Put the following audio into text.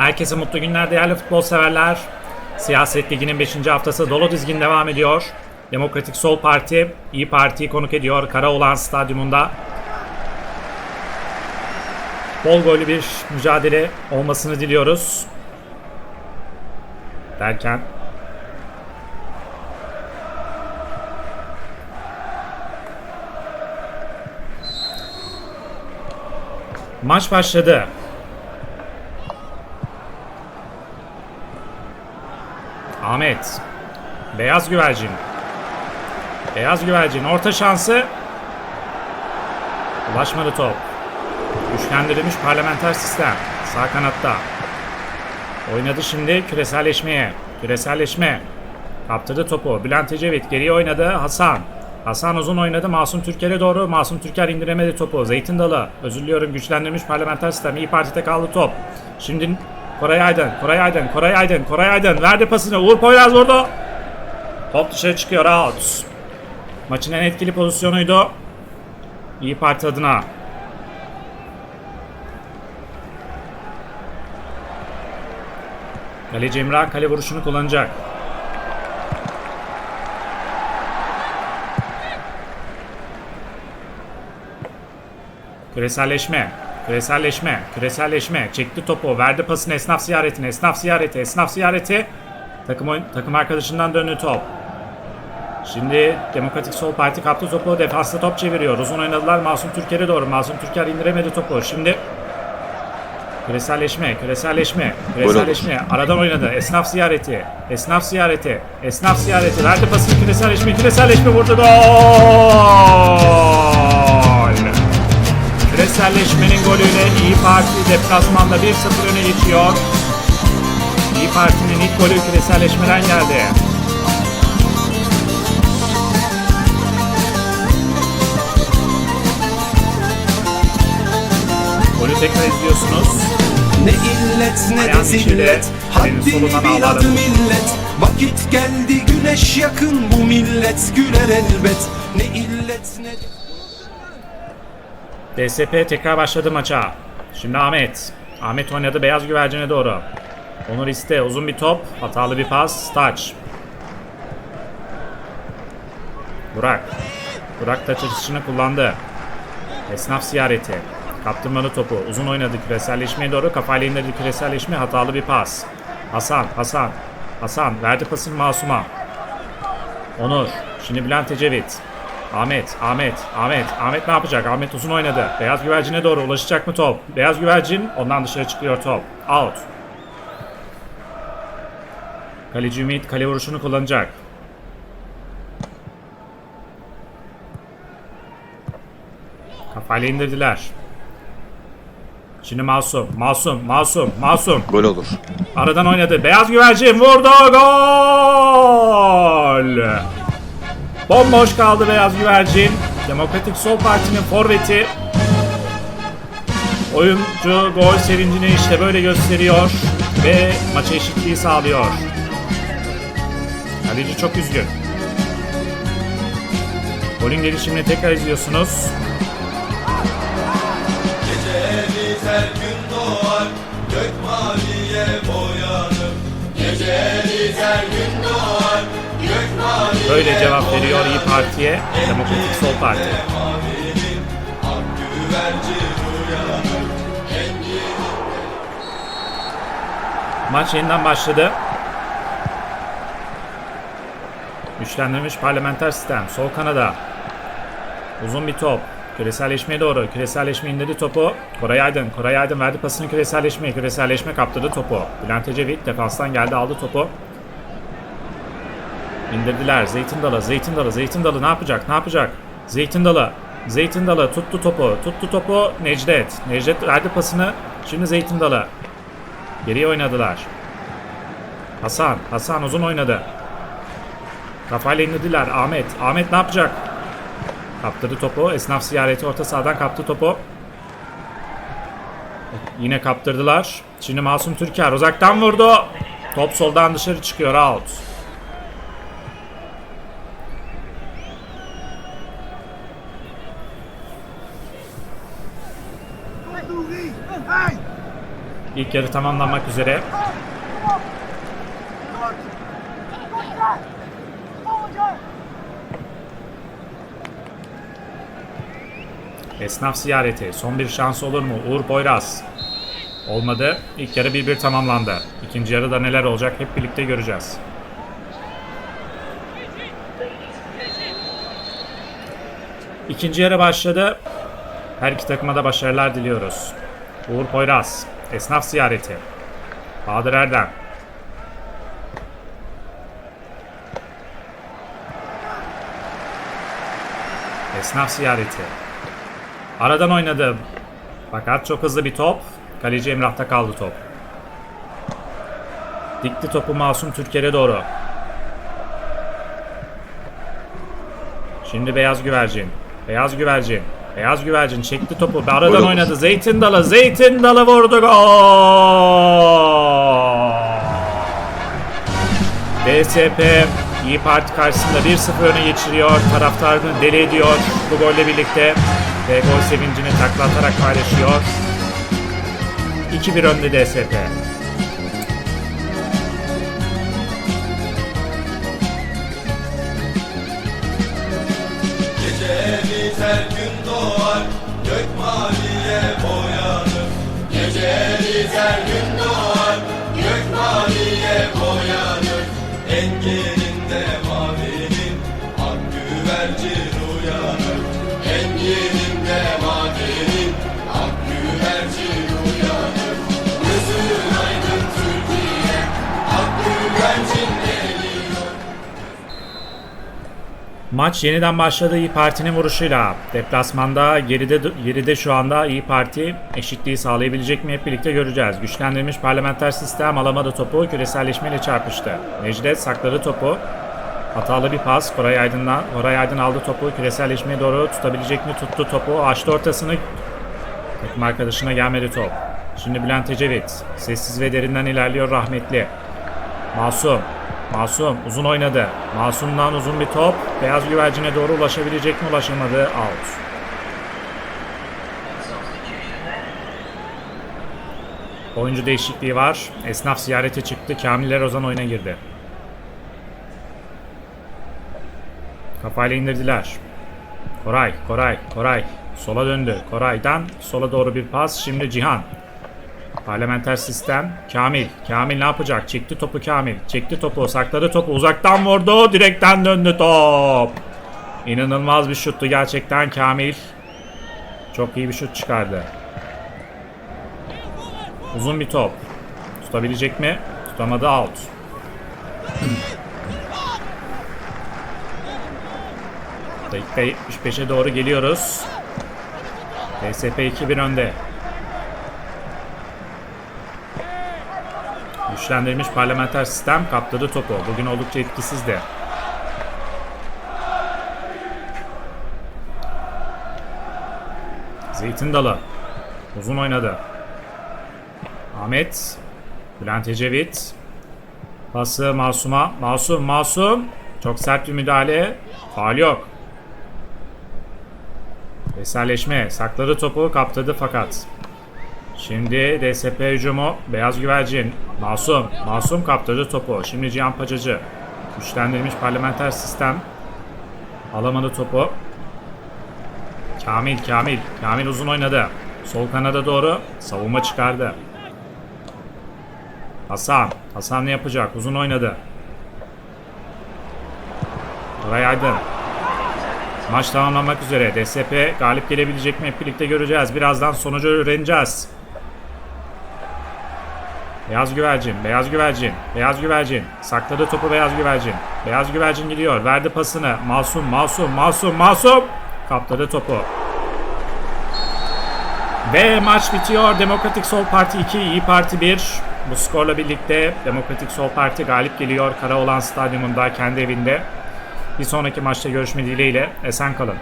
Herkese mutlu günler değerli futbol severler. Siyaset Ligi'nin 5. haftası dolu dizgin devam ediyor. Demokratik Sol Parti, İyi Parti'yi konuk ediyor Karaoğlan Stadyumunda. Bol gollü bir mücadele olmasını diliyoruz. Derken Maç başladı. Ahmet. Beyaz güvercin. Beyaz güvercin. Orta şansı. Ulaşmadı top. Güçlendirilmiş parlamenter sistem. Sağ kanatta. Oynadı şimdi küreselleşmeye. Küreselleşme. Kaptırdı topu. Bülent Ecevit geriye oynadı. Hasan. Hasan uzun oynadı. Masum Türker'e doğru. Masum Türker indiremedi topu. Zeytin Dalı. Özür diliyorum. Güçlendirilmiş parlamenter sistem. İyi Parti'de kaldı top. Şimdi Koray Aydın. Koray Aydın. Koray Aydın. Koray Aydın. Verdi pasını. Uğur Poyraz vurdu. Top dışarı çıkıyor. Out. Maçın en etkili pozisyonuydu. İyi Parti adına. Kaleci Emrah kale vuruşunu kullanacak. Küreselleşme. Küreselleşme. Küreselleşme. Çekti topu. Verdi pasını esnaf ziyaretine. Esnaf ziyareti. Esnaf ziyareti. Takım, oyun- takım arkadaşından döndü top. Şimdi Demokratik Sol Parti kaptı topu. Defanslı top çeviriyor. Uzun oynadılar Masum Türker'e doğru. Masum Türker indiremedi topu. Şimdi Küreselleşme, küreselleşme, küreselleşme. Aradan oynadı. Esnaf ziyareti, esnaf ziyareti, esnaf ziyareti. Verdi pasını küreselleşme, küreselleşme vurdu. Gol! Küreselleşmenin golüyle İyi Parti deplasmanda 1-0 öne geçiyor. İyi Parti'nin ilk golü küreselleşmeden geldi. Golü tekrar izliyorsunuz. Ne illet ne Ayağın de zillet Haddini bil adı millet Vakit geldi güneş yakın bu millet güler elbet Ne illet ne de DSP tekrar başladı maça. Şimdi Ahmet. Ahmet oynadı beyaz güvercine doğru. Onur iste uzun bir top. Hatalı bir pas. Taç. Burak. Burak taç açısını kullandı. Esnaf ziyareti. Kaptırmalı topu. Uzun oynadı küreselleşmeye doğru. Kafayla indirdi küreselleşme. Hatalı bir pas. Hasan. Hasan. Hasan. Verdi pasını Masum'a. Onur. Şimdi Bülent Ecevit. Ahmet, Ahmet, Ahmet, Ahmet ne yapacak? Ahmet uzun oynadı. Beyaz güvercine doğru ulaşacak mı top? Beyaz güvercin ondan dışarı çıkıyor top. Out. Kaleci Ümit kale vuruşunu kullanacak. Kafayla indirdiler. Şimdi Masum, Masum, Masum, Masum. Gol olur. Aradan oynadı. Beyaz güvercin vurdu. Gol! Bomboş kaldı Beyaz güvercin. Demokratik Sol Parti'nin forveti. Oyuncu gol sevincini işte böyle gösteriyor. Ve maça eşitliği sağlıyor. Kaleci çok üzgün. Golün gelişimini tekrar izliyorsunuz. Böyle cevap veriyor İyi Parti'ye. Demokratik Sol Parti. Maç yeniden başladı. Güçlendirilmiş parlamenter sistem. Sol kanada. Uzun bir top. Küreselleşmeye doğru. Küreselleşme indirdi topu. Koray Aydın. Koray Aydın verdi pasını küreselleşmeye. Küreselleşme kaptırdı topu. Bülent Ecevit defanstan geldi aldı topu. İndirdiler. Zeytin Dalı. Zeytin Dalı. Zeytin Dalı ne yapacak? Ne yapacak? Zeytin Dalı. Zeytin Dalı tuttu topu. Tuttu topu Necdet. Necdet verdi pasını. Şimdi Zeytin Dalı. Geriye oynadılar. Hasan. Hasan uzun oynadı. Kafayla indirdiler. Ahmet. Ahmet ne yapacak? Kaptırdı topu. Esnaf ziyareti orta sahadan kaptı topu. Yine kaptırdılar. Şimdi Masum Türker uzaktan vurdu. Top soldan dışarı çıkıyor. Out. İlk yarı tamamlanmak üzere. Esnaf ziyareti. Son bir şans olur mu? Uğur Boyraz. Olmadı. İlk yarı 1-1 tamamlandı. İkinci yarıda neler olacak hep birlikte göreceğiz. İkinci yarı başladı. Her iki takıma da başarılar diliyoruz. Uğur Poyraz. Esnaf ziyareti. Bahadır Erdem. Esnaf ziyareti. Aradan oynadı. Fakat çok hızlı bir top. Kaleci Emrah'ta kaldı top. Dikti topu Masum Türker'e doğru. Şimdi Beyaz Güvercin. Beyaz Güvercin. Beyaz Güvercin çekti topu. Aradan oynadı. Zeytin Dalı. Zeytin Dalı vurdu. Gol! DSP İyi Parti karşısında 1-0 öne geçiriyor. Taraftarını deli ediyor bu golle birlikte. Ve gol sevincini takla atarak paylaşıyor. 2-1 önde DSP. Engelinde mavinin Ak güvercin Maç yeniden başladı İyi Parti'nin vuruşuyla. Deplasmanda geride geride şu anda İyi Parti eşitliği sağlayabilecek mi hep birlikte göreceğiz. Güçlendirilmiş parlamenter sistem alamadı topu küreselleşmeyle çarpıştı. Necdet sakladı topu. Hatalı bir pas. Koray Aydın'dan Koray Aydın aldı topu küreselleşmeye doğru tutabilecek mi? Tuttu topu. Açtı ortasını. Takım arkadaşına gelmedi top. Şimdi Bülent Ecevit. Sessiz ve derinden ilerliyor rahmetli. Masum. Masum uzun oynadı. Masum'dan uzun bir top. Beyaz güvercine doğru ulaşabilecek mi? Ulaşamadı. Out. Oyuncu değişikliği var. Esnaf ziyarete çıktı. Kamiller Ozan oyuna girdi. Kafayla indirdiler. Koray, Koray, Koray. Sola döndü. Koray'dan sola doğru bir pas. Şimdi Cihan. Parlamenter sistem. Kamil. Kamil ne yapacak? Çekti topu Kamil. Çekti topu. Sakladı topu. Uzaktan vurdu. Direkten döndü top. İnanılmaz bir şuttu gerçekten Kamil. Çok iyi bir şut çıkardı. Uzun bir top. Tutabilecek mi? Tutamadı out. Dakika 75'e doğru geliyoruz. PSP 2-1 önde. Güçlendirilmiş parlamenter sistem kaptırdı topu. Bugün oldukça etkisizdi. Zeytin Dalı. Uzun oynadı. Ahmet. Bülent Ecevit. Pası Masum'a. Masum, Masum. Çok sert bir müdahale. Faal yok. Eserleşme. Sakladı topu, kaptırdı fakat. Şimdi DSP hücumu Beyaz Güvercin Masum. Masum kaptırdı topu. Şimdi Cihan Pacacı. Güçlendirilmiş parlamenter sistem. Alamadı topu. Kamil Kamil. Kamil uzun oynadı. Sol kanada doğru savunma çıkardı. Hasan. Hasan ne yapacak? Uzun oynadı. Koray Aydın. Maç tamamlanmak üzere. DSP galip gelebilecek mi? Hep birlikte göreceğiz. Birazdan sonucu öğreneceğiz. Beyaz güvercin, beyaz güvercin, beyaz güvercin. Sakladı topu beyaz güvercin. Beyaz güvercin gidiyor. Verdi pasını. Masum, masum, masum, masum. Kaptırdı topu. Ve maç bitiyor. Demokratik Sol Parti 2, İyi Parti 1. Bu skorla birlikte Demokratik Sol Parti galip geliyor. Karaoğlan Stadyumunda kendi evinde. Bir sonraki maçta görüşme dileğiyle esen kalın.